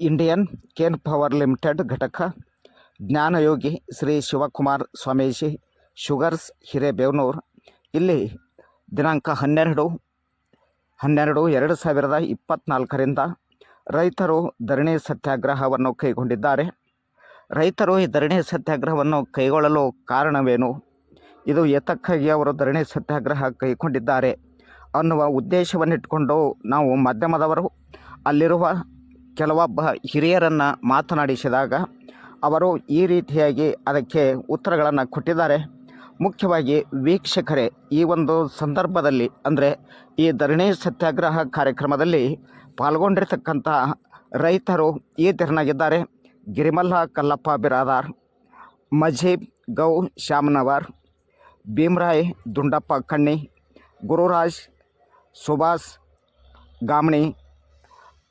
Indian Kane power limited ಘಟಕ, ಜ್ಞಾನಯೋಗಿ Shri Shivakumar Swamiji, sugars Hirebevanur. ಇಲ್ಲಿ ದಿನಾಂಕ ಹನ್ನೆರಡು ಹನ್ನೆರಡು ಎರಡು ಸಾವಿರದ ಇಪ್ಪತ್ತ್ನಾಲ್ಕರಿಂದ ರೈತರು ಧರಣಿ ಸತ್ಯಾಗ್ರಹವನ್ನು ಕೈಗೊಂಡಿದ್ದಾರೆ. ರೈತರು ಈ ಧರಣಿ ಸತ್ಯಾಗ್ರಹವನ್ನು ಕೈಗೊಳ್ಳಲು ಕಾರಣವೇನು? ಇದು ಎತ್ತಕ್ಕಾಗಿ ಅವರು ಧರಣಿ ಸತ್ಯಾಗ್ರಹ ಕೈಗೊಂಡಿದ್ದಾರೆ ಅನ್ನುವ ಉದ್ದೇಶವನ್ನಿಟ್ಟುಕೊಂಡು ನಾವು ಮಾಧ್ಯಮದವರು ಅಲ್ಲಿರುವ ಕೆಲವೊಬ್ಬ ಹಿರಿಯರನ್ನು ಮಾತನಾಡಿಸಿದಾಗ, ಅವರು ಈ ರೀತಿಯಾಗಿ ಅದಕ್ಕೆ ಉತ್ತರಗಳನ್ನು ಕೊಟ್ಟಿದ್ದಾರೆ. ಮುಖ್ಯವಾಗಿ ವೀಕ್ಷಕರೇ, ಈ ಒಂದು ಸಂದರ್ಭದಲ್ಲಿ, ಅಂದರೆ ಈ ಧರಣಿ ಸತ್ಯಾಗ್ರಹ ಕಾರ್ಯಕ್ರಮದಲ್ಲಿ ಪಾಲ್ಗೊಂಡಿರ್ತಕ್ಕಂಥ ರೈತರು ಈ ತೆರನಾಗಿದ್ದಾರೆ ಗಿರಿಮಲ್ಲ ಕಲ್ಲಪ್ಪ ಬಿರಾದಾರ್, ಮಜೀಬ್ ಗೌ ಶ್ಯಾಮನವರ್, ಭೀಮರಾಯ್ ದುಂಡಪ್ಪ ಕಣ್ಣಿ, ಗುರುರಾಜ್ ಸುಭಾಷ್ ಗಾಮಣಿ,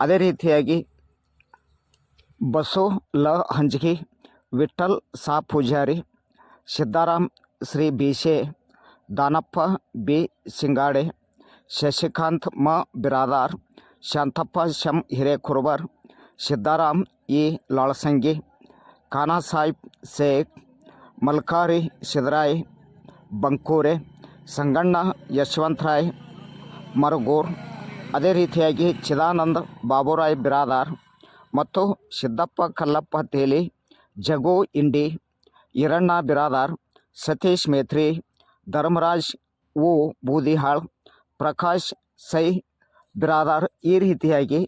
ಅದೇ ರೀತಿಯಾಗಿ ಬಸು ಲ ಹಂಜಗಿ ವಿಠಲ್ ಸಾ ಪೂಜಾರಿ ಸಿದ್ದಾರಾಮ್ ಶ್ರೀ ಬೀಸೆ ದಾನಪ್ಪ ಬಿ. ಸಿಂಗಾಡೆ, ಶಶಿಕಾಂತ್ ಮ. ಬಿರಾದಾರ್, ಶಾಂತಪ್ಪ ಶಂ. ಹಿರೇಕುರುಬರ್ ಸಿದ್ದಾರಾಮ್ ಇ. ಲಾಳಸಂಗಿ ಖಾನಾ ಸಾಹಿಬ್ ಶೇಖ್ ಮಲ್ಕಾರಿ ಸಿದ್ರಾಯ್, ಬಂಕೂರೆ, ಸಂಗಣ್ಣ ಯಶವಂತರಾಯ್, ಮರಗೂರ್, ಅದೇ ರೀತಿಯಾಗಿ ಚಿದಾನಂದ್ ಬಾಬುರಾಯ್ ಬಿರಾದಾರ್ ಮತ್ತು ಸಿದ್ದಪ್ಪ ಕಲ್ಲಪ್ಪ ತೇಲಿ, ಜಗೋ ಇಂಡಿ, ಈರಣ್ಣ ಬಿರಾದಾರ್, ಸತೀಶ್ ಮೇತ್ರಿ, ಧರ್ಮರಾಜ್ ಉ ಬೂದಿಹಾಳ್, ಪ್ರಕಾಶ್ ಸೈ ಬಿರಾದಾರ್ ಈ ರೀತಿಯಾಗಿ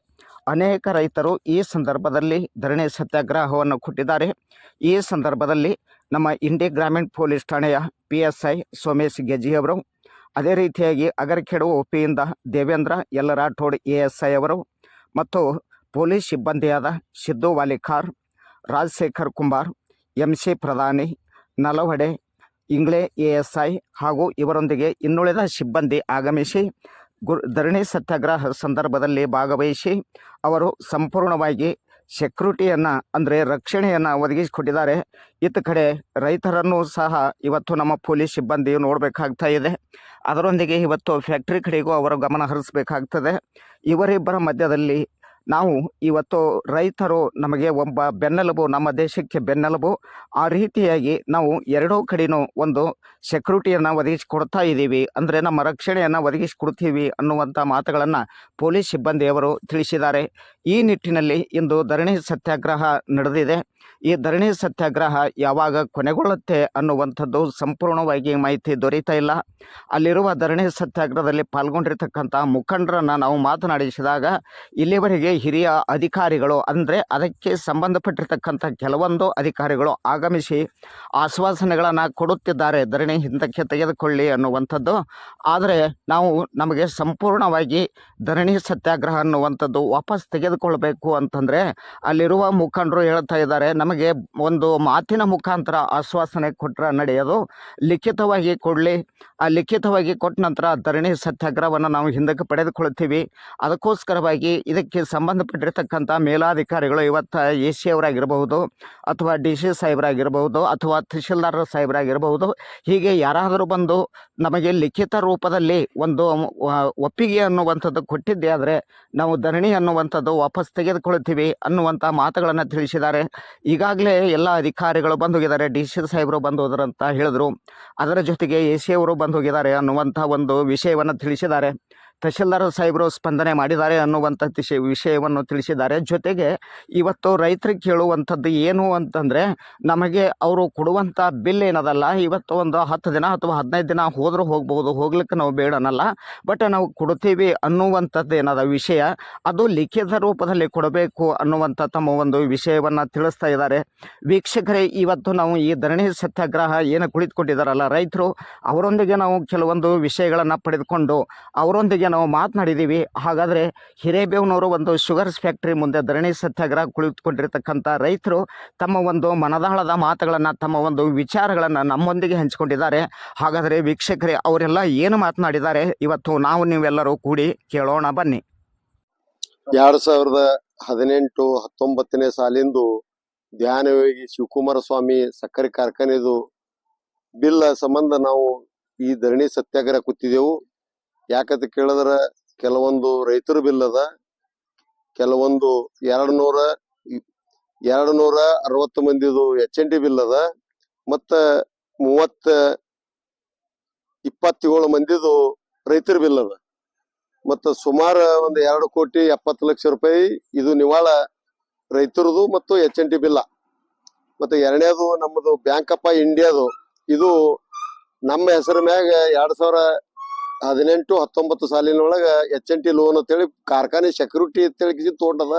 ಅನೇಕ ರೈತರು ಈ ಸಂದರ್ಭದಲ್ಲಿ ಧರಣಿ ಸತ್ಯಾಗ್ರಹವನ್ನು ಕೊಟ್ಟಿದ್ದಾರೆ. ಈ ಸಂದರ್ಭದಲ್ಲಿ ನಮ್ಮ ಇಂಡಿ ಗ್ರಾಮೀಣ ಪೊಲೀಸ್ ಠಾಣೆಯ ಪಿ ಎಸ್ ಐ ಸೋಮೇಶ್ ಗೆಜ್ಜಿಯವರು ಅದೇ ರೀತಿಯಾಗಿ ಅಗರಖೇಡು ಒಪಿಯಿಂದ ಪಿಯಿಂದ Devendra L Rathod A S I ಅವರು ಮತ್ತು police ಸಿಬ್ಬಂದಿಯಾದ Siddu Walikar, Rajashekhar Kumbar M C Pradhani, Nalawade Ingle A S I ಹಾಗೂ ಇವರೊಂದಿಗೆ ಇನ್ನುಳಿದ ಸಿಬ್ಬಂದಿ ಆಗಮಿಸಿ ಗು ಧರಣಿ ಸತ್ಯಾಗ್ರಹ ಸಂದರ್ಭದಲ್ಲಿ ಭಾಗವಹಿಸಿ ಅವರು ಸಂಪೂರ್ಣವಾಗಿ ಸೆಕ್ಯೂರಿಟಿಯನ್ನು, ಅಂದರೆ ರಕ್ಷಣೆಯನ್ನು ಒದಗಿಸಿಕೊಟ್ಟಿದ್ದಾರೆ. ಇತ್ತ ಕಡೆ ರೈತರನ್ನು ಸಹ ಇವತ್ತು ನಮ್ಮ ಪೊಲೀಸ್ ಸಿಬ್ಬಂದಿ ನೋಡಬೇಕಾಗ್ತಾ ಇದೆ. ಅದರೊಂದಿಗೆ ಇವತ್ತು ಫ್ಯಾಕ್ಟ್ರಿ ಕಡೆಗೂ ಅವರು ಗಮನ ಹರಿಸಬೇಕಾಗ್ತದೆ. ಇವರಿಬ್ಬರ ಮಧ್ಯದಲ್ಲಿ ನಾವು ಇವತ್ತು ರೈತರು ನಮಗೆ ಒಬ್ಬ ಬೆನ್ನೆಲುಬು, ನಮ್ಮ ದೇಶಕ್ಕೆ ಬೆನ್ನೆಲುಬು. ಆ ರೀತಿಯಾಗಿ ನಾವು ಎರಡೂ ಕಡೆಯೂ ಒಂದು ಸೆಕ್ಯೂರಿಟಿಯನ್ನು ಒದಗಿಸಿಕೊಡ್ತಾ ಇದ್ದೀವಿ. ಅಂದರೆ ನಮ್ಮ ರಕ್ಷಣೆಯನ್ನು ಒದಗಿಸಿಕೊಡ್ತೀವಿ ಅನ್ನುವಂಥ ಮಾತುಗಳನ್ನು ಪೊಲೀಸ್ ಸಿಬ್ಬಂದಿಯವರು ತಿಳಿಸಿದ್ದಾರೆ. ಈ ನಿಟ್ಟಿನಲ್ಲಿ ಇಂದು ಧರಣಿ ಸತ್ಯಾಗ್ರಹ ನಡೆದಿದೆ. ಈ ಧರಣಿ ಸತ್ಯಾಗ್ರಹ ಯಾವಾಗ ಕೊನೆಗೊಳ್ಳುತ್ತೆ ಅನ್ನುವಂಥದ್ದು ಸಂಪೂರ್ಣವಾಗಿ ಮಾಹಿತಿ ದೊರೀತಾ ಇಲ್ಲ. ಅಲ್ಲಿರುವ ಧರಣಿ ಸತ್ಯಾಗ್ರಹದಲ್ಲಿ ಪಾಲ್ಗೊಂಡಿರ್ತಕ್ಕಂಥ ಮುಖಂಡರನ್ನು ನಾವು ಮಾತನಾಡಿಸಿದಾಗ ಇಲ್ಲಿವರೆಗೆ ಹಿರಿಯ ಅಧಿಕಾರಿಗಳು, ಅಂದರೆ ಅದಕ್ಕೆ ಸಂಬಂಧಪಟ್ಟಿರ್ತಕ್ಕಂಥ ಕೆಲವೊಂದು ಅಧಿಕಾರಿಗಳು ಆಗಮಿಸಿ ಆಶ್ವಾಸನೆಗಳನ್ನು ಕೊಡುತ್ತಿದ್ದಾರೆ ಧರಣಿ ಹಿಂದಕ್ಕೆ ತೆಗೆದುಕೊಳ್ಳಿ ಅನ್ನುವಂಥದ್ದು. ಆದರೆ ನಾವು ನಮಗೆ ಸಂಪೂರ್ಣವಾಗಿ ಧರಣಿ ಸತ್ಯಾಗ್ರಹ ಅನ್ನುವಂಥದ್ದು ವಾಪಸ್ ತೆಗೆದುಕೊಳ್ಬೇಕು ಅಂತಂದರೆ ಅಲ್ಲಿರುವ ಮುಖಂಡರು ಹೇಳ್ತಾ ಇದ್ದಾರೆ, ನಮಗೆ ಒಂದು ಮಾತಿನ ಮುಖಾಂತರ ಆಶ್ವಾಸನೆ ಕೊಟ್ಟರೆ ನಡೆಯೋದು. ಲಿಖಿತವಾಗಿ ಕೊಡಲಿ. ಆ ಲಿಖಿತವಾಗಿ ಕೊಟ್ಟ ನಂತರ ಧರಣಿ ಸತ್ಯಾಗ್ರಹವನ್ನು ನಾವು ಹಿಂದಕ್ಕೆ ಪಡೆದುಕೊಳ್ತೀವಿ ಅದಕ್ಕೋಸ್ಕರವಾಗಿ ಇದಕ್ಕೆ ಸಂಬಂಧಪಟ್ಟಿರ್ತಕ್ಕಂಥ ಮೇಲಾಧಿಕಾರಿಗಳು ಇವತ್ತು ಎ ಸಿ ಅವರಾಗಿರಬಹುದು ಅಥವಾ ಡಿ ಸಿ ಸಾಹೇಬರಾಗಿರಬಹುದು ಅಥವಾ ತಹಶೀಲ್ದಾರ ಸಾಹೇಬರಾಗಿರಬಹುದು. ಹೀಗೆ ಯಾರಾದರೂ ಬಂದು ನಮಗೆ ಲಿಖಿತ ರೂಪದಲ್ಲಿ ಒಂದು ಒಪ್ಪಿಗೆ ಅನ್ನುವಂಥದ್ದು ಕೊಟ್ಟಿದ್ದೆ ಆದರೆ ನಾವು ಧರಣಿ ಅನ್ನುವಂಥದ್ದು ವಾಪಸ್ ತೆಗೆದುಕೊಳ್ತೀವಿ ಅನ್ನುವಂಥ ಮಾತುಗಳನ್ನು ತಿಳಿಸಿದ್ದಾರೆ. ಈಗಾಗಲೇ ಎಲ್ಲ ಅಧಿಕಾರಿಗಳು ಬಂದು ಹೋಗಿದ್ದಾರೆ ಡಿ ಸಿ ಸಾಹೇಬರು ಬಂದು ಹೋದ್ರಂತ ಹೇಳಿದ್ರು. ಅದರ ಜೊತೆಗೆ ಎ ಸಿ ಅವರು ಬಂದು ಹೋಗಿದ್ದಾರೆ ಅನ್ನುವಂಥ ಒಂದು ವಿಷಯವನ್ನು ತಿಳಿಸಿದ್ದಾರೆ. ತಹಶೀಲ್ದಾರ್ ಸಾಹೇಬರು ಸ್ಪಂದನೆ ಮಾಡಿದ್ದಾರೆ ಅನ್ನುವಂಥ ತಿಶಿ ವಿಷಯವನ್ನು ತಿಳಿಸಿದ್ದಾರೆ. ಜೊತೆಗೆ ಇವತ್ತು ರೈತರಿಗೆ ಕೇಳುವಂಥದ್ದು ಏನು ಅಂತಂದರೆ, ನಮಗೆ ಅವರು ಕೊಡುವಂಥ ಬಿಲ್ ಏನದಲ್ಲ, ಇವತ್ತು ಒಂದು ಹತ್ತು ದಿನ ಅಥವಾ ಹದಿನೈದು ದಿನ ಹೋದರೂ ಹೋಗ್ಬೋದು, ಹೋಗ್ಲಿಕ್ಕೆ ನಾವು ಬೇಡ ಅನ್ನಲ್ಲ ಬಟ್ ನಾವು ಕೊಡ್ತೀವಿ ಅನ್ನುವಂಥದ್ದು ಏನದ ವಿಷಯ, ಅದು ಲಿಖಿತ ರೂಪದಲ್ಲಿ ಕೊಡಬೇಕು ಅನ್ನುವಂಥ ತಮ್ಮ ಒಂದು ವಿಷಯವನ್ನು ತಿಳಿಸ್ತಾ ಇದ್ದಾರೆ. ವೀಕ್ಷಕರೇ, ಇವತ್ತು ನಾವು ಈ ಧರಣಿ ಸತ್ಯಾಗ್ರಹ ಏನು ಕುಳಿತುಕೊಂಡಿದ್ದಾರಲ್ಲ ರೈತರು, ಅವರೊಂದಿಗೆ ನಾವು ಕೆಲವೊಂದು ವಿಷಯಗಳನ್ನು ಪಡೆದುಕೊಂಡು, ಅವರೊಂದಿಗೆ ನಾವು ಮಾತನಾಡಿದ್ದೀವಿ. ಹಾಗಾದರೆ ಹಿರೇಬೇವನವರು ಒಂದು ಶುಗರ್ಸ್ ಫ್ಯಾಕ್ಟ್ರಿ ಮುಂದೆ ಧರಣಿ ಸತ್ಯಾಗ್ರಹ ಕುಳಿತುಕೊಂಡಿರ್ತಕ್ಕಂಥ ರೈತರು ತಮ್ಮ ಒಂದು ಮನದಾಳದ ಮಾತುಗಳನ್ನು, ತಮ್ಮ ಒಂದು ವಿಚಾರಗಳನ್ನು ನಮ್ಮೊಂದಿಗೆ ಹಂಚಿಕೊಂಡಿದ್ದಾರೆ. ಹಾಗಾದರೆ ವೀಕ್ಷಕರೇ, ಅವರೆಲ್ಲ ಏನು ಮಾತನಾಡಿದ್ದಾರೆ? ಇವತ್ತು ನಾವು ನೀವೆಲ್ಲರೂ ಕೂಡಿ ಕೇಳೋಣ, ಬನ್ನಿ. ಎರಡು ಸಾವಿರದ ಹದಿನೆಂಟು ಹತ್ತೊಂಬತ್ತನೇ ಸಾಲಿಂದು ಧ್ಯಾನಯೋಗಿ ಶಿವಕುಮಾರ ಸ್ವಾಮಿ ಸಕ್ಕರೆ ಕಾರ್ಖಾನೆದು ಬಿಲ್ ಸಂಬಂಧ ನಾವು ಈ ಧರಣಿ ಸತ್ಯಾಗ್ರಹ ಕೂತಿದೆವು ಯಾಕಂತ ಕೇಳಿದ್ರ ಕೆಲವೊಂದು ರೈತರ ಬಿಲ್ ಅದ ಕೆಲವೊಂದು ಎರಡು ನೂರ ಎರಡು ನೂರ ಅರವತ್ತು ಮಂದಿದು ಎಚ್ ಎನ್ ಡಿ ಬಿಲ್ ಅದ ಮತ್ತ ಮೂವತ್ತ ಇಪ್ಪತ್ತೇಳು ಮಂದಿದು ರೈತರ ಬಿಲ್ ಅದ ಮತ್ತ ಸುಮಾರು ಒಂದು ಎರಡು ಕೋಟಿ ಎಪ್ಪತ್ತು ಲಕ್ಷ ರೂಪಾಯಿ ಇದು ನಿವಾಳ ರೈತರದು ಮತ್ತು ಎಚ್ ಎನ್ ಟಿ ಬಿಲ್ಲ. ಮತ್ತೆ ಎರಡನೇದು ನಮ್ಮದು ಬ್ಯಾಂಕ್ ಆಫ್ ಇಂಡಿಯಾದು ಇದು ನಮ್ಮ ಹೆಸರ ಮ್ಯಾಗ ಎರಡು ಸಾವಿರ ಹದಿನೆಂಟು ಹತ್ತೊಂಬತ್ತು ಸಾಲಿನೊಳಗ ಎಚ್ ಎನ್ ಟಿ ಲೋನ್ ಅಂತೇಳಿ ಕಾರ್ಖಾನೆ ಸೆಕ್ಯೂರಿಟಿ ಅಂತೇಳಿ ತೋಟದ.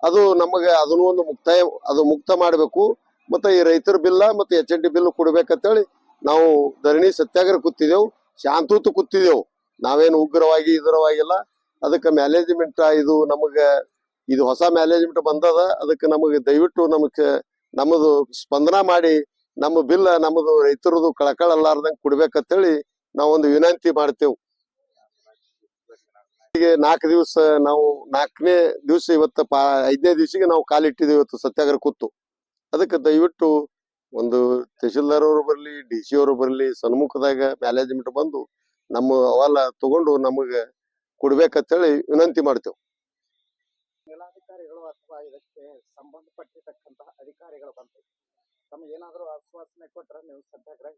ಅದು ನಮಗೆ ಅದನ್ನು ಒಂದು ಮುಕ್ತಾಯ, ಅದು ಮುಕ್ತ ಮಾಡಬೇಕು. ಮತ್ತೆ ಈ ರೈತರ ಬಿಲ್ಲ ಮತ್ತೆ ಎಚ್ ಎನ್ ಟಿ ಬಿಲ್ ಕೊಡ್ಬೇಕಂತೇಳಿ ನಾವು ಧರಣಿ ಸತ್ಯಾಗ್ರಹ ಕೂತಿದೆವು. ಶಾಂತೂತ ಕೂತಿದೆವು. ನಾವೇನು ಉಗ್ರವಾಗಿ, ಇದರವಾಗಿಲ್ಲ. ಅದಕ್ಕೆ ಮ್ಯಾನೇಜ್ಮೆಂಟ್ ಇದು ನಮಗೆ, ಇದು ಹೊಸ ಮ್ಯಾನೇಜ್ಮೆಂಟ್ ಬಂದದ. ಅದಕ್ಕೆ ನಮಗೆ ದಯವಿಟ್ಟು ನಮಗೆ, ನಮ್ಮದು ಸ್ಪಂದನ ಮಾಡಿ, ನಮ್ಮ ಬಿಲ್ ನಮ್ಮದು ರೈತರದು ಕಳಕಳಲ್ಲಾರ್ದಂಗೆ ಕೊಡ್ಬೇಕಂತೇಳಿ ನಾವೊಂದು ವಿನಂತಿ ಮಾಡ್ತೇವೆ. ನಾಲ್ಕು ದಿವಸ ನಾವು ನಾಲ್ಕನೇ ದಿವಸ ಇವತ್ತು ಪಾ, ಐದನೇ ದಿವಸಿಗೆ ನಾವು ಕಾಲಿಟ್ಟಿದ್ದೇವೆ ಇವತ್ತು ಸತ್ಯಾಗ್ರಹ ಕೂತು. ಅದಕ್ಕೆ ದಯವಿಟ್ಟು ಒಂದು ತಹಶೀಲ್ದಾರ್ ಅವರು ಬರಲಿ, ಡಿ ಸಿ ಅವರು ಬರಲಿ, ಸನ್ಮುಖದಾಗ ಮ್ಯಾನೇಜ್ಮೆಂಟ್ ಬಂದು ನಮ್ಮ ಅವೆಲ್ಲ ತಗೊಂಡು ನಮಗೆ ಕೊಡ್ಬೇಕಂತೇಳಿ ವಿನಂತಿ ಮಾಡ್ತೇವೆ. ಸಂಬಂಧಪಟ್ಟಿರ್ತಕ್ಕಂತಹ ಅಧಿಕಾರಿಗಳು ಬಂದು ತಮಗೆ ಏನಾದರೂ ಆಶ್ವಾಸನೆ ಕೊಟ್ಟರೆ ನೀವು ಸತ್ಯಾಗ್ರಹ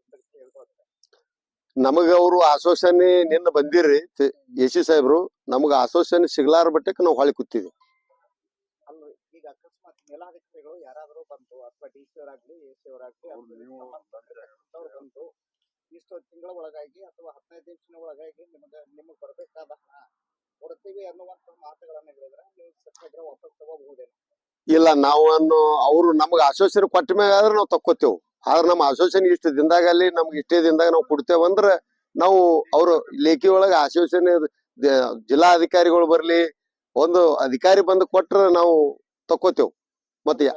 ನಮಗ ಅವರು ಆಶ್ವಾಸನೆ ನಿನ್ನ ಬಂದಿರಿ ಎ ಸಿ ಸಾಹೇಬ್ರು ನಮಗ ಆಶ್ವಾಸನೆ ಸಿಗ್ಲಾರ ಬಟ್ಟಕ್ಕೆ ನಾವು ಹೊಳಿ ಕೂತಿದ್ವಿ. ಅಲ್ಲ ಈಗ ಅಕಸ್ಮಾತ್ ಮೇಲಾಧಿಕಾರಿಗಳು ಯಾರಾದರೂ ಬಂದು ಅಥವಾ ಡಿ ಸಿ ಅವರಾಗ್ಲಿ ಎ ಸಿ ಅವರಾಗ್ಲಿ ಅವ್ರು ಇಷ್ಟು ತಿಂಗಳ ಒಳಗಾಗಿ ಅಥವಾ ಹದಿನೈದು ಒಳಗಾಗಿ ನಿಮಗೆ ನಿಮಗೆ ಬರಬೇಕಾದ ಹಣ ಕೊಡ್ತೀವಿ ಅನ್ನುವಂತ ಮಾತುಗಳನ್ನ ಹೇಳಿದ್ರೆ ನೀವು ಸತ್ಯಾಗ್ರಹ ವಾಪಸ್ ತಗೋಬಹುದೇನು. ಇಲ್ಲ ನಾವು ಅವರು ನಮ್ಗೆ ಆಶ್ವಾಸನೆ ಕೊಟ್ಟ ಮ್ಯಾಗ ಆದ್ರೆ ನಾವು ತಕ್ಕೋತೇವ್ ಆದ್ರೆ ನಮ್ಮ ಅಸೋಸಿಯೇಷನ್ ಇಷ್ಟು ದಿನದಾಗಲ್ಲಿ ನಮ್ಗೆ ಇಷ್ಟೇ ದಿನದಾಗ ನಾವು ಕೊಡ್ತೇವೆ ಅಂದ್ರೆ ನಾವು ಅವರು ಲೇಖಿ ಒಳಗೆ ಅಸೋಸಿಯೇಷನ್ ಜಿಲ್ಲಾ ಅಧಿಕಾರಿಗಳು ಬರ್ಲಿ, ಒಂದು ಅಧಿಕಾರಿ ಬಂದು ಕೊಟ್ರೆ ನಾವು ತಕ್ಕೋತೇವ್. ಮತ್ತೆ.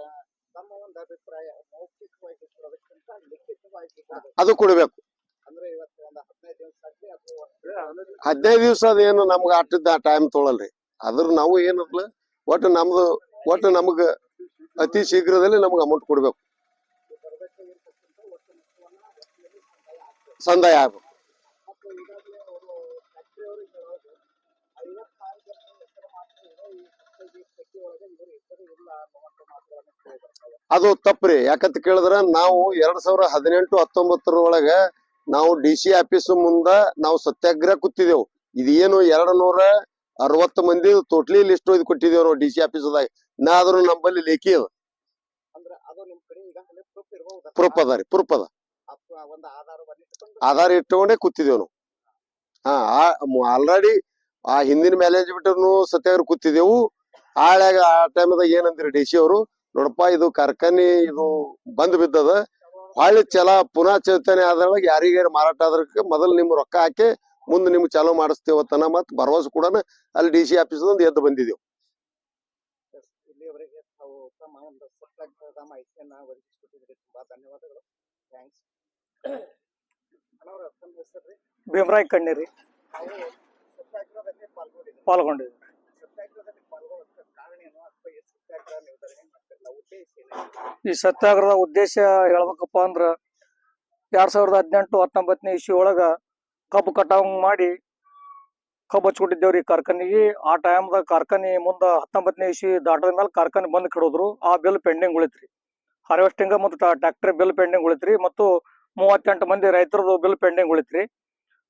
ಅದು ಕೊಡ್ಬೇಕು. ಹದಿನೈದು ದಿವಸ ಅದೇನು ನಮ್ಗೆ ಅಟ್ಟಿದ್ದ ಟೈಮ್ ತೊಗೊಳಲ್ರಿ. ಅದ್ರ ನಾವು ಏನಲ್ಲ ಒಟ್ಟು ನಮ್ದು, ಒಟ್ಟು ನಮ್ಗ ಅತಿ ಶೀಘ್ರದಲ್ಲಿ ನಮ್ಗೆ ಅಮೌಂಟ್ ಕೊಡ್ಬೇಕು ಬರಬೇಕಾಗಿರ್ತಕ್ಕಂಥ ಒಟ್ಟು ಮೊತ್ತವನ್ನ ಒಟ್ಟಿನಲ್ಲಿ ಸಂದಾಯ ಆಗ್ತದೆ ಸಂದಾಯ ಆಗ್ಬೇಕು ಮತ್ತು ಈಗಾಗಲೇ ಅವರು ಫ್ಯಾಕ್ಟ್ರಿ ಅವರಿಗೆ ಹೇಳೋದು ಐವತ್ತಾರು ಜನ ಹೆಸರು ಮಾತ್ರ ಇದೆ ಈ ಸೊಸೈಟಿ ಪಟ್ಟಿ ಒಳಗೆ ಇವರು ಹೆಸರು ಇಲ್ಲ ಅನ್ನುವಂಥ ಮಾತುಗಳನ್ನು ಕೇಳಿ ಆಗ್ಬೇಕು. ಅದು ತಪ್ಪ್ರಿ. ಯಾಕಂತ ಕೇಳಿದ್ರ ನಾವು ಎರಡ್ ಸಾವಿರ ಹದಿನೆಂಟು ಹತ್ತೊಂಬತ್ತರ ಒಳಗ ನಾವು ಡಿ ಸಿ ಆಫೀಸ್ ಮುಂದ ನಾವು ಸತ್ಯಾಗ್ರಹ ಕೂತಿದೆವು. ಇದೇನು ಎರಡ್ ನೂರ ಅರವತ್ತು ಮಂದಿ ಟೋಟ್ಲಿ ಲಿಸ್ಟ್ ಒಯ್ದು ಕೊಟ್ಟಿದ್ದೇವೆ ನಾವು ಡಿ ಸಿ ನಾ ಆದ್ರು ನಮ್ಮಲ್ಲಿ ಲೇಖಿ ಅದ ಪ್ರೂಫ್ ಅದ ರೀ ಪ್ರೂಫ್ ಅದ. ಇಟ್ಟುಕೊಂಡೇ ಇಟ್ಟುಕೊಂಡು ಆಧಾರ್ ಇಟ್ಕೊಂಡೇ ಕೂತಿದ್ದೇವ್ ನಾವು. ಹಾ ಆಲ್ರೆಡಿ ಆ ಹಿಂದಿನ ಮ್ಯಾನೇಜ್ಮೆಂಟ್ ಸತ್ಯಾಗ್ರಹ ಕೂತಿದೆವು. ಆಳ್ಯಾಗ ಆ ಟೈಮ್ದಾಗ ಏನಂದ್ರಿ ಡಿ ಸಿ ಅವರು? ನೋಡಪ್ಪ, ಇದು ಕಾರ್ಖಾನೆ ಇದು ಬಂದ್ ಬಿದ್ದದ. ಹೊಳ್ಳಿ ಚಲ ಪುನಃ ಚೈತನ್ಯ ಆದಾಗ ಯಾರಿಗಾರ ಮಾರಾಟ ಆದ್ರಕ್ಕೆ ಮೊದಲು ನಿಮ್ ರೊಕ್ಕ ಹಾಕಿ ಮುಂದೆ ನಿಮ್ಗೆ ಚಾಲೂ ಮಾಡಿಸ್ತೇವತ್ತನ ಮತ್ ಭರವಸೆ ಕೂಡ ಅಲ್ಲಿ ಡಿ ಸಿ ಆಫೀಸ್ ಎದ್ದು ಬಂದಿದ್ದೇವೆ ಇಲ್ಲಿಯವರೆಗೆ ಭೀಮರಾಯ್ ಕಣ್ಣೀರಿ ಪಾಲ್ಗೊಂಡಿದ್ವಿ ಈ ಸತ್ಯಾಗ್ರಹದ ಉದ್ದೇಶ ಹೇಳ್ಬೇಕಪ್ಪ ಅಂದ್ರ ಎರಡ್ ಸಾವಿರದ ಹದಿನೆಂಟು ಹತ್ತೊಂಬತ್ತನೇ ಇಸ್ವಿ ಒಳಗ ಕಬ್ಬು ಕಟಾವ್ ಮಾಡಿ ಕಬ್ಬು ಹಚ್ಕೊಂಡಿದ್ದೇವ್ರಿ ಕಾರ್ಖಾನೆಗೆ. ಆ ಟೈಮ್ದಾಗ ಕಾರ್ಖಾನೆ ಮುಂದ ಹತ್ತೊಂಬತ್ತನೇ ಇಸ್ವಿ ದಾಟದ ಮೇಲೆ ಕಾರ್ಖಾನೆ ಬಂದ್ ಕಿಡೋದ್ರು ಆ ಬಿಲ್ ಪೆಂಡಿಂಗ್ ಉಳಿತ್ರಿ. ಹಾರ್ವೆಸ್ಟಿಂಗ್ ಮತ್ತು ಟ್ರ್ಯಾಕ್ಟರ್ ಬಿಲ್ ಪೆಂಡಿಂಗ್ ಉಳಿತ್ರಿ. ಮತ್ತು ಮೂವತ್ತೆಂಟು ಮಂದಿ ರೈತರದು ಬಿಲ್ ಪೆಂಡಿಂಗ್ ಉಳಿತ್ರಿ.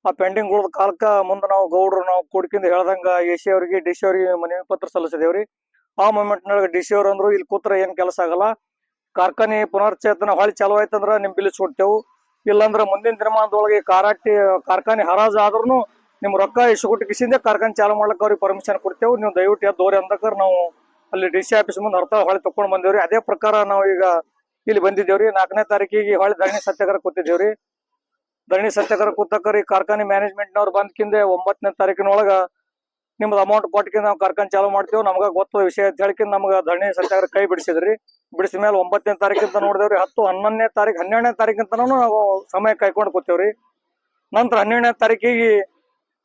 ಆ ಪೆಂಡಿಂಗ್ ಉಳಿದ ಕಾಲಕ್ಕ ಮುಂದೆ ನಾವು ಗೌಡ್ರು ನಾವು ಕೂಡ್ಕಿಂದ ಹೇಳ್ದಂಗ ಎ ಸಿ ಅವರಿಗೆ, ಡಿ ಸಿ ಅವರಿಗೆ ಮನವಿ ಪತ್ರ ಸಲ್ಲಿಸಿದೇವ್ರಿ. ಆ ಮೂಮೆಂಟ್ ನೊಳಗೆ ಡಿ ಸಿ ಅವ್ರು ಅಂದ್ರು ಇಲ್ಲಿ ಕೂತ್ರ ಏನ್ ಕೆಲಸ ಆಗಲ್ಲ. ಕಾರ್ಖಾನೆ ಪುನರ್ಚೇತನ ಹೊಳಿ ಚಾಲು ಆಯ್ತಂದ್ರ ನಿಮ್ ಬಿಲ್ ಸುಡ್ತೇವು ಇಲ್ಲಾಂದ್ರ ಮುಂದಿನ ದಿನಮಾನದೊಳಗೆ ಕಾರಾಟಿ, ಕಾರ್ಖಾನೆ ಹರಾಜ್ ಆದ್ರೂ ನಿಮ್ ರೊಕ್ಕ ಇಸ್ಕೊಟ್ಟು ಕಿಸಿಂದ ಕಾರ್ಖಾನೆ ಚಾಲು ಮಾಡ್ಲಿಕ್ಕೆ ಅವ್ರಿಗೆ ಪರ್ಮಿಷನ್ ಕೊಡ್ತೇವೆ. ನೀವು ದಯವಿಟ್ಟು ಎದ್ದೋರಿ ಅಂದಕ್ಕ ನಾವು ಅಲ್ಲಿ ಡಿ ಸಿ ಆಫೀಸ್ ಮುಂದೆ ಅರ್ಥ ಹೊಳೆ ತಕೊಂಡ್ ಬಂದೇವ್ರಿ. ಅದೇ ಪ್ರಕಾರ ನಾವು ಈಗ ಇಲ್ಲಿ ಬಂದಿದ್ದೇವ್ರಿ. ನಾಲ್ಕನೇ ತಾರೀಕಿಗೆ ಹೊಳೆ ಧರಣಿ ಸತ್ಯಾಗ್ರಹ ಕೂತಿದ್ದೇವ್ರಿ. ಧರಣಿ ಸತ್ಯಾಗ್ರಹ ಕೂತಕ್ಕರಿ ಕಾರ್ಖಾನೆ ಮ್ಯಾನೇಜ್ಮೆಂಟ್ ನವ್ರು ಬಂದ್ಕಿಂದೆ ಒಂಬತ್ತನೇ ತಾರೀಕಿನೊಳಗ ನಿಮ್ದು ಅಮೌಂಟ್ ಕೊಟ್ಟಕಿಂದ ನಾವು ಕಾರ್ಖಾನೆ ಚಾಲು ಮಾಡ್ತೇವೆ. ನಮ್ಗ ಗೊತ್ತದ ವಿಷಯ ಅಂತ ಹೇಳ್ಕಿಂದ ನಮ್ಗ ಧರಣಿ ಸತ್ಯಾಗ್ರಹ ಕೈ ಬಿಡಿಸಿದ್ರಿ. ಬಿಡಿಸಿದ ಮೇಲೆ ಒಂಬತ್ತನೇ ತಾರೀಕಿಂತ ನೋಡಿದೇವ್ರಿ. ಹತ್ತು, ಹನ್ನೊಂದನೇ ತಾರೀಕು, ಹನ್ನೆರಡನೇ ತಾರೀಕಿಂತನೂ ನಾವು ಸಮಯ ಕೈಕೊಂಡು ಕೂತೇವ್ರಿ. ನಂತರ ಹನ್ನೆರಡನೇ ತಾರೀಕಿಗೆ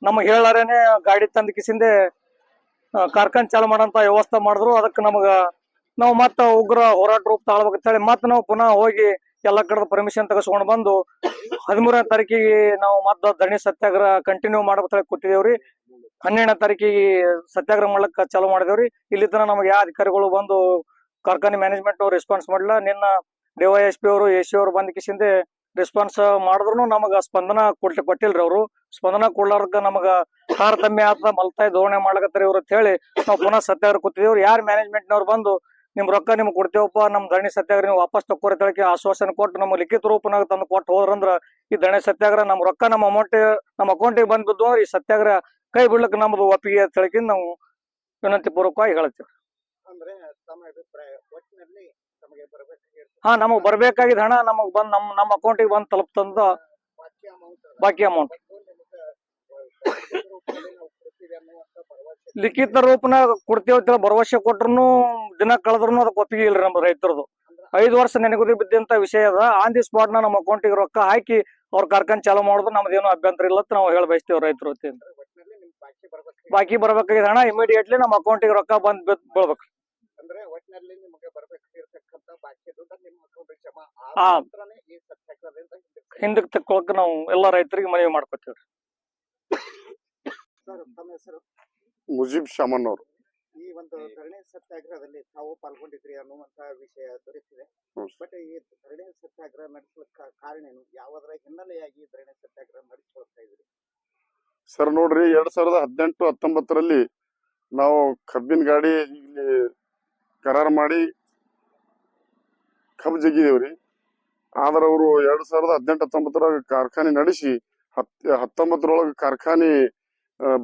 ನಮ್ಮ ಹೇಳಾರೇನೆ ಗಾಡಿ ತಂದ ಕಿಸಿಂದೆ ಕಾರ್ಖಾನೆ ಚಾಲು ಮಾಡಂತ ವ್ಯವಸ್ಥೆ ಮಾಡಿದ್ರು. ಅದಕ್ಕೆ ನಮಗ ನಾವು ಮತ್ತೆ ಉಗ್ರ ಹೋರಾಟ ರೂಪ ತಾಳ್ಬೇಕಂತ ಹೇಳಿ ಮತ್ತೆ ನಾವು ಪುನಃ ಹೋಗಿ ಎಲ್ಲ ಕಡೆ ಪರ್ಮಿಷನ್ ತಗಸ್ಕೊಂಡ್ ಬಂದು ಹದಿಮೂರನೇ ತಾರೀಕಿಗೆ ನಾವು ಮತ್ತ ಧರಣಿ ಸತ್ಯಾಗ್ರಹ ಕಂಟಿನ್ಯೂ ಮಾಡ್ಬೇಕಂತ ಕೊಟ್ಟಿದೇವ್ರಿ ಹನ್ನೆರಡನೇ ತಾರೀಕಿಗೆ ಸತ್ಯಾಗ್ರಹ ಮಾಡ್ಲಕ್ಕ ಚಾಲೂ ಮಾಡಿದೇವ್ರಿ. ಇಲ್ಲಿ ತನ ನಮಗೆ ಯಾವ ಅಧಿಕಾರಿಗಳು ಬಂದು ಕಾರ್ಖಾನೆ ಮ್ಯಾನೇಜ್ಮೆಂಟ್ ರೆಸ್ಪಾನ್ಸ್ ಮಾಡಿಲ್ಲ ನಿನ್ನ ಡಿವೈಎಸ್ ಪಿ ಅವರು ಎ ಸಿ ಅವರು ಬಂದ ಕಿಸಿಂದೆ ರೆಸ್ಪಾನ್ಸ್ ಮಾಡಿದ್ರು ನಮಗ ಸ್ಪಂದನ ಕೊಟ್ಟ ಕೊಟ್ಟಿಲ್ರಿ ಅವರು. ಸ್ಪಂದನ ಕೊಡ್ಲಾರ್ದ ನಮಗ ತಾರತಮ್ಯ ಆತ ಮಲ್ತಾಯಿ ಧೋರಣೆ ಮಾಡ್ಲಕತ್ತಾರ ಇವ್ರು ಅಂತ ಹೇಳಿ ನಾವು ಪುನಃ ಸತ್ಯಾಗ್ರಹ ಕೂತಿದೇವ್ರಿ. ಯಾರು ಮ್ಯಾನೇಜ್ಮೆಂಟ್ನವ್ರು ಬಂದು ನಿಮ್ ರೊಕ್ಕ ನಿಮ್ಗೆ ಕೊಡ್ತೇವಪ್ಪ ನಮ್ ಧರಣಿ ಸತ್ಯಾಗ್ರಹ ನೀವು ವಾಪಸ್ ತಕ್ಕೋರಿ ತಳಕ್ಕೆ ಆಶ್ವಾಸನೆ ಕೊಟ್ಟು ನಮ್ಮ ಲಿಖಿತ ರೂಪನಾಗ ತಂದು ಕೊಟ್ಟು ಹೋದ್ರಂದ್ರ ಈ ಧರಣಿ ಸತ್ಯಾಗ್ರಹ ನಮ್ಮ ರೊಕ್ಕ ನಮ್ಮ ಅಮೌಂಟ್ ನಮ್ಮ ಅಕೌಂಟಿಗೆ ಅಂದ್ರೆ ಈ ಸತ್ಯಾಗ್ರಹ ಕೈ ಬಿಡ್ಲಕ್ ನಮ್ದು ಒಪ್ಪಿಗೆ ತಳಕಿನ ನಾವು ವಿನಂತಿ ಪೂರ್ವಕವಾಗಿ ಹೇಳ್ತೇವೆ ಹಾ ನಮಗ್ ಬರ್ಬೇಕಾಗಿದ್ದ ಹಣ ನಮಗ್ ಬಂದ್ ನಮ್ ನಮ್ಮ ಅಕೌಂಟಿಗೆ ಬಂದ್ ತಲುಪ್ತಂದ ಬಾಕಿ ಅಮೌಂಟ್ ಬಾಕಿ ಅಮೌಂಟ್ ನಾವು ಕೊಡ್ತೀವಿ ಅನ್ನುವಂತ ಭರವಸೆ ಲಿಖಿತ ರೂಪನ ಕೊಡ್ತೇವೆ ಅಂತ ಹೇಳಿ ಭರವಸೆ ಕೊಟ್ರು ದಿನ ಕಳೆದ್ರು ಅದಕ್ಕೆ ಒಪ್ಪಿಗೆ ಇಲ್ರಿ ನಮ್ಮ ರೈತರದು. ಐದು ವರ್ಷ ನೆನಗುದಿ ಬಿದ್ದಂತ ವಿಷಯ ಅದ. ಆನ್ ದಿ ಸ್ಪಾಟ್ನ ನಮ್ಮ ಅಕೌಂಟಿಗೆ ರೊಕ್ಕ ಹಾಕಿ ಅವ್ರ ಕಾರ್ಖಾನೆ ಚಾಲೂ ಮಾಡೋದು ನಮ್ದೇನು ಅಭ್ಯಂತರ ಇಲ್ಲ ಅಂತ ನಾವು ಹೇಳಿ ಬಯಸ್ತೇವೆ ರೈತರು ಬಾಕಿ ಬರ್ಬೇಕು ಬಾಕಿ ಬರ್ಬೇಕಾಗಿದ್ ಹಣ ಇಮಿಡಿಯೇಟ್ಲಿ ನಮ್ಮ ಅಕೌಂಟಿಗೆ ರೊಕ್ಕ ಬಂದ್ ಬೀಳ್ಬೇಕು. ಹಿಂದಕ್ಕೆ ತಕ್ಕೊಳಕ್ ನಾವು ಎಲ್ಲಾ ರೈತರಿಗೆ ಮನವಿ ಮಾಡ್ಕೊತೀವಿ ಸರ್ ತಮ್ಮ ಹೆಸರು? ಮುಜೀಬ್ ಶಾಮನ್ ಅವರು ಈ ಒಂದು ಧರಣಿ ಸತ್ಯಾಗ್ರಹದಲ್ಲಿ ತಾವು ಪಾಲ್ಗೊಂಡಿದ್ರಿ ಅನ್ನುವಂತ ವಿಷಯ ದೊರೆತಿದೆ. ಬಟ್ ಈ ಧರಣಿ ಸತ್ಯಾಗ್ರಹ ನಡೆಸಲಿಕ್ಕೆ ಕಾರಣ ಏನು? ಯಾವುದರ ಹಿನ್ನೆಲೆಯಾಗಿ ಧರಣಿ ಸತ್ಯಾಗ್ರಹ ನಡೆಸ್ಕೊಳ್ತಾ ಇದ್ರಿ? ಸರ್ ನೋಡ್ರಿ ಎರಡ್ ಸಾವಿರದ ಹದಿನೆಂಟು ಹತ್ತೊಂಬತ್ತರಲ್ಲಿ ನಾವು ಕಬ್ಬಿನ ಗಾಡಿ ಇಲ್ಲಿ ಕರಾರು ಮಾಡಿ ಕಬ್ಬು ಜಗಿದೇವ್ರಿ ಆದ್ರೆ ಅವರು ಎರಡ್ ಸಾವಿರದ ಹದಿನೆಂಟು ಹತ್ತೊಂಬತ್ತರಾಗ ಕಾರ್ಖಾನೆ ನಡೆಸಿ ಹತ್ ಹತ್ತೊಂಬತ್ತರೊಳಗೆ ಕಾರ್ಖಾನೆ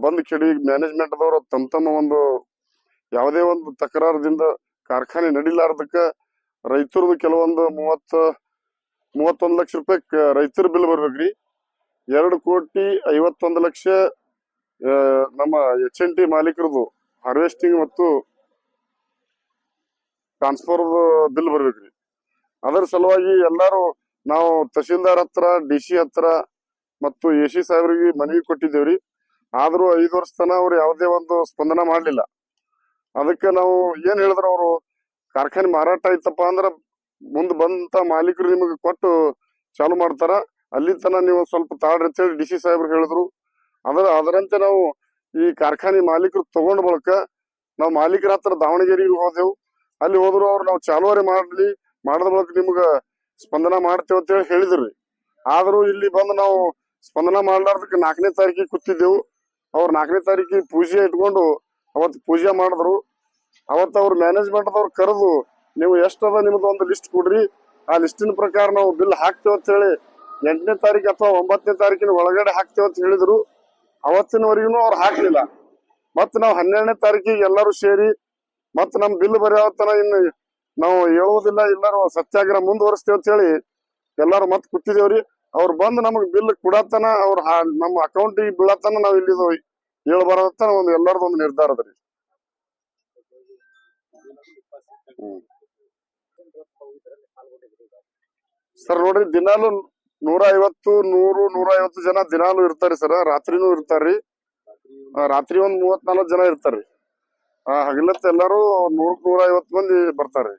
ಬಂದ್ ಕೆಡಿ ಮ್ಯಾನೇಜ್ಮೆಂಟ್ ದವರು ತಮ್ಮ ತಮ್ಮ ಒಂದು ಯಾವುದೇ ಒಂದು ತಕರಾರದಿಂದ ಕಾರ್ಖಾನೆ ನಡಿಲಾರ್ದಕ್ಕ ರೈತರದು ಕೆಲವೊಂದು ಮೂವತ್ತ, ಮೂವತ್ತೊಂದು ಲಕ್ಷ ರೂಪಾಯಿ ರೈತರ ಬಿಲ್ ಬರ್ಬೇಕ್ರಿ. ಎರಡು ಕೋಟಿ ಐವತ್ತೊಂದು ಲಕ್ಷ ನಮ್ಮ ಎಚ್ ಎನ್ ಟಿ ಮಾಲೀಕರದು ಹಾರ್ವೆಸ್ಟಿಂಗ್ ಮತ್ತು ಟ್ರಾನ್ಸ್ಫರ್ ಬಿಲ್ ಬರ್ಬೇಕ್ರಿ. ಅದರ ಸಲುವಾಗಿ ಎಲ್ಲಾರು ನಾವು ತಹಶೀಲ್ದಾರ್ ಹತ್ರ ಡಿ ಸಿ ಹತ್ರ ಮತ್ತು ಎ ಸಿ ಸಾಹೇಬ್ರಿಗೆ ಮನವಿ ಕೊಟ್ಟಿದ್ದೇವ್ರಿ. ಆದ್ರೂ ಐದು ವರ್ಷ ತನ ಅವ್ರು ಯಾವುದೇ ಒಂದು ಸ್ಪಂದನ ಮಾಡ್ಲಿಲ್ಲ. ಅದಕ್ಕೆ ನಾವು ಏನ್ ಹೇಳಿದ್ರು ಅವರು, ಕಾರ್ಖಾನೆ ಮಾರಾಟ ಆಯ್ತಪ್ಪ ಅಂದ್ರ ಮುಂದ್ ಬಂದಂತ ಮಾಲೀಕರು ನಿಮಗೆ ಕೊಟ್ಟು ಚಾಲು ಮಾಡ್ತಾರ. ಅಲ್ಲಿ ತನ ನೀವು ಸ್ವಲ್ಪ ತಾಳ್ರಿ ಅಂತೇಳಿ ಡಿ ಸಿ ಸಾಹೇಬ್ರು ಹೇಳಿದ್ರು. ಅದರ, ಅದರಂತೆ ನಾವು ಈ ಕಾರ್ಖಾನೆ ಮಾಲೀಕರು ತಗೊಂಡ್ ಬಳಕ ನಾವು ಮಾಲೀಕರ ಹತ್ರ ದಾವಣಗೆರೆಗೆ ಹೋದೆವು. ಅಲ್ಲಿ ಹೋದ್ರು ಅವ್ರು ನಾವು ಚಾಲುವರಿ ಮಾಡ್ಲಿ, ಮಾಡದ ಬಳಕ ನಿಮ್ಗ ಸ್ಪಂದನ ಮಾಡ್ತೇವೆ ಅಂತ ಹೇಳಿ ಹೇಳಿದ್ರಿ ಆದ್ರೂ ಇಲ್ಲಿ ಬಂದು ನಾವು ಸ್ಪಂದನ ಮಾಡ್ಲಾರ್ದಕ್ಕೆ ನಾಲ್ಕನೇ ತಾರೀಕಿಗೆ ಕೂತಿದ್ದೆವು. ಅವ್ರು ನಾಲ್ಕನೇ ತಾರೀಕಿಗೆ ಪೂಜೆ ಇಟ್ಕೊಂಡು ಅವತ್ತು ಪೂಜೆ ಮಾಡಿದ್ರು. ಅವತ್ತು ಅವ್ರ ಮ್ಯಾನೇಜ್ಮೆಂಟ್ ಅವ್ರು ಕರೆದು, ನೀವು ಎಷ್ಟದ ನಿಮ್ದು ಒಂದು ಲಿಸ್ಟ್ ಕೊಡ್ರಿ. ಆ ಲಿಸ್ಟಿನ ಪ್ರಕಾರ ನಾವು ಬಿಲ್ ಹಾಕ್ತೇವೆ ಅಂತ ಹೇಳಿ ಎಂಟನೇ ತಾರೀಕು ಅಥವಾ ಒಂಬತ್ತನೇ ತಾರೀಕಿನ ಒಳಗಡೆ ಹಾಕ್ತೇವೆ ಅಂತ ಹೇಳಿದ್ರು. ಅವತ್ತಿನವರೆಗೂ ಅವ್ರು ಹಾಕ್ಲಿಲ್ಲ. ಮತ್ತೆ ನಾವು ಹನ್ನೆರಡನೇ ತಾರೀಕಿಗೆ ಎಲ್ಲರೂ ಸೇರಿ, ಮತ್ತೆ ನಮ್ಮ ಬಿಲ್ ಬರೆಯೋತನ ಇನ್ನು ನಾವು ಹೇಳುವುದಿಲ್ಲ, ಎಲ್ಲರೂ ಸತ್ಯಾಗ್ರಹ ಮುಂದುವರಿಸ್ತೇವೆ ಅಂತ ಹೇಳಿ ಎಲ್ಲರೂ ಮತ್ತೆ ಕೂತಿದೇವ್ರಿ. ಅವ್ರು ಬಂದು ನಮಗ್ ಬಿಲ್ ಕೊಡತನ ಅವ್ರ ನಮ್ಮ ಅಕೌಂಟಿಗೆ ಬೀಳತನ ನಾವ್ ಇಲ್ಲಿ ಹೇಳ ಒಂದ್ ಎಲ್ಲರದು ಒಂದು ನಿರ್ಧಾರ ಅದ್ರಿ. ಸರ್ ನೋಡ್ರಿ, ದಿನಾಲು ನೂರ ಐವತ್ತು ನೂರು ನೂರ ಐವತ್ತು ಜನ ದಿನಾಲು ಇರ್ತಾರಿ ಸರ್, ರಾತ್ರಿನೂ ಇರ್ತಾರ್ರಿ. ರಾತ್ರಿ ಒಂದ್ ಮೂವತ್ ನಾಲ್ಕು ಜನ ಇರ್ತಾರ್ರಿ. ಆ ಹಗಲತ್ ಎಲ್ಲಾರು ನೂರ್ ನೂರ ಐವತ್ ಮಂದಿ ಬರ್ತಾರ್ರಿ.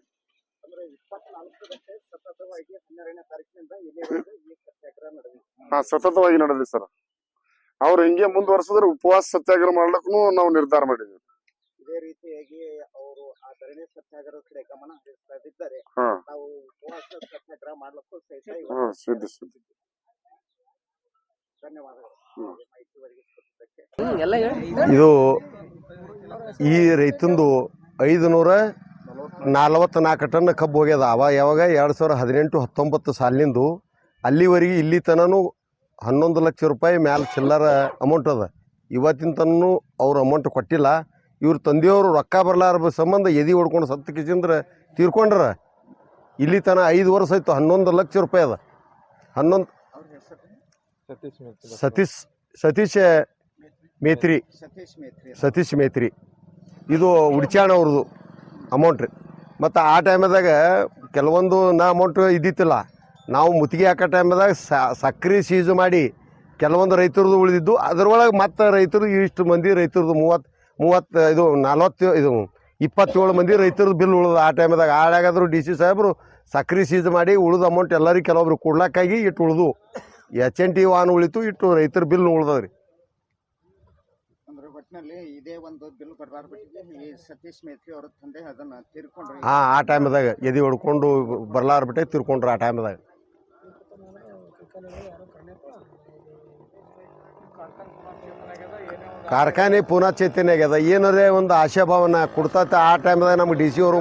ಸತತವಾಗಿ ನಡೆದ್ರಿ ಸರ್. ಅವ್ರು ಹಿಂಗೆ ಮುಂದುವರ್ಸಿದ್ರೆ ಉಪವಾಸ ಸತ್ಯಾಗ್ರಹ ಮಾಡ್ಲಕ್ಕೂ ನಾವು ನಿರ್ಧಾರ ಮಾಡಿದ್ವಿ ಇದೇ ರೀತಿಯಾಗಿ ಅವರು ಆ ಧರಣಿ ಸತ್ಯಾಗ್ರಹ ಕಡೆ ಗಮನ ಹರಿಸ್ತಾ ಹಾ. ನಾವು ಉಪವಾಸ ಸತ್ಯಾಗ್ರಹ ಮಾಡ್ಲಿಕ್ಕೂ ಸಹಿತ ಸಿದ್ಧ ಸಿದ್ಧ. ಧನ್ಯವಾದಗಳು. ಹ್ಮ್. ಮಾಹಿತಿ ಇದು ಈ ರೈತಂದು ಐದು ನೂರ ನಲವತ್ತ್ನಾಲ್ಕು ಟನ್ ಕಬ್ಬು ಹೋಗ್ಯದ. ಅವ ಯಾವಾಗ ಎರಡು ಸಾವಿರ ಹದಿನೆಂಟು ಹತ್ತೊಂಬತ್ತು ಸಾಲಿನಿಂದ ಅಲ್ಲಿವರೆಗೆ ಇಲ್ಲಿ ತನೂ ಹನ್ನೊಂದು ಲಕ್ಷ ರೂಪಾಯಿ ಮ್ಯಾಲೆ ಚಿಲ್ಲರ ಅಮೌಂಟ್ ಅದ. ಇವತ್ತಿನ ತನೂ ಅವ್ರು ಅಮೌಂಟ್ ಕೊಟ್ಟಿಲ್ಲ. ಇವ್ರ ತಂದೆಯವರು ರೊಕ್ಕ ಬರಲಾರ ಸಂಬಂಧ ಎದಿ ಹೊಡ್ಕೊಂಡು ಸತ್ತು ಕಿಸಿಂದ್ರ ತೀರ್ಕೊಂಡ್ರ. ಇಲ್ಲಿ ತನ ಐದು ವರ್ಷ ಆಯ್ತು ಹನ್ನೊಂದು ಲಕ್ಷ ರೂಪಾಯಿ ಅದ. ಹನ್ನೊಂದು ಸತೀಶ್ ಸತೀಶ್ ಮೇತ್ರಿ. ಸತೀಶ್ ಮೇತ್ರಿ ಸತೀಶ್ ಮೇತ್ರಿ. ಇದು ಉಡ್ಚಾಣ ಅವ್ರದ್ದು ಅಮೌಂಟ್ ರೀ. ಮತ್ತು ಆ ಟೈಮದಾಗ ಕೆಲವೊಂದು ನಾ ಅಮೌಂಟ್ ಇದ್ದಿತ್ತಿಲ್ಲ. ನಾವು ಮುತ್ತಿಗೆ ಹಾಕೋ ಟೈಮ್ದಾಗ ಸಕ್ರೆ ಸೀಜು ಮಾಡಿ ಕೆಲವೊಂದು ರೈತರದ್ದು ಉಳಿದಿದ್ದು ಅದರೊಳಗೆ ಮತ್ತೆ ರೈತರು ಇಷ್ಟು ಮಂದಿ ರೈತರದ್ದು ಮೂವತ್ತು ಮೂವತ್ತು ಇದು ನಲ್ವತ್ತು ಇದು ಇಪ್ಪತ್ತೇಳು ಮಂದಿ ರೈತರದ್ದು ಬಿಲ್ ಉಳಿದು ಆ ಟೈಮ್ದಾಗ ಹಾಳಾಗಾದ್ರು ಡಿ ಸಿ ಸಾಹೇಬರು ಸಕ್ರೆ ಸೀಜ್ ಮಾಡಿ ಉಳಿದ ಅಮೌಂಟ್ ಎಲ್ಲರಿಗೆ ಕೆಲವೊಬ್ರು ಕೊಡ್ಲಕ್ಕಾಗಿ ಇಟ್ಟು ಉಳಿದು ಎಚ್ ಎನ್ ಟಿ ವಾಹನ ಉಳಿತು ಇಟ್ಟು ರೈತರ ಬಿಲ್ ಉಳ್ದವ್ರಿ ಹಾಂ ಆ ಟೈಮ್ದಾಗ ಎದಿ ಹೊಡ್ಕೊಂಡು ಬರ್ಲಾರ್ಬಿಟ್ಟೆ ತಿರ್ಕೊಂಡ್ರು ಆ ಟೈಮ್ದಾಗ ಕಾರ್ಖಾನೆ ಪುನಃ ಚೈತನ್ಯ ಆಗ್ಯದ ಏನಾದ್ರೆ ಒಂದು ಆಶಾಭಾವನ ಕೊಡ್ತೈತೆ. ಆ ಟೈಮ್ದಾಗ ನಮ್ಗೆ ಡಿ ಸಿ ಅವರು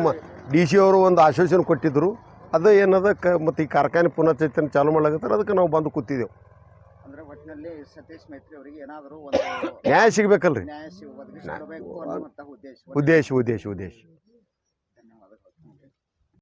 ಡಿ ಸಿ ಅವರು ಒಂದು ಆಶ್ವಾಸನೆ ಕೊಟ್ಟಿದ್ದರು ಅದು ಏನದ ಕ ಮತ್ತು ಈ ಕಾರ್ಖಾನೆ ಪುನಃ ಚೈತನ್ಯ ಚಾಲು ಮಾಡ್ಲಾಗತ್ತಾರ ಅದಕ್ಕೆ ನಾವು ಬಂದು ಕೂತಿದ್ದೆವು ನ್ಯಾಯ ಸಿಗ್ಬೇಕಲ್ರಿ. ಉದ್ದೇಶ ಉದ್ದೇಶ ಉದ್ದೇಶ.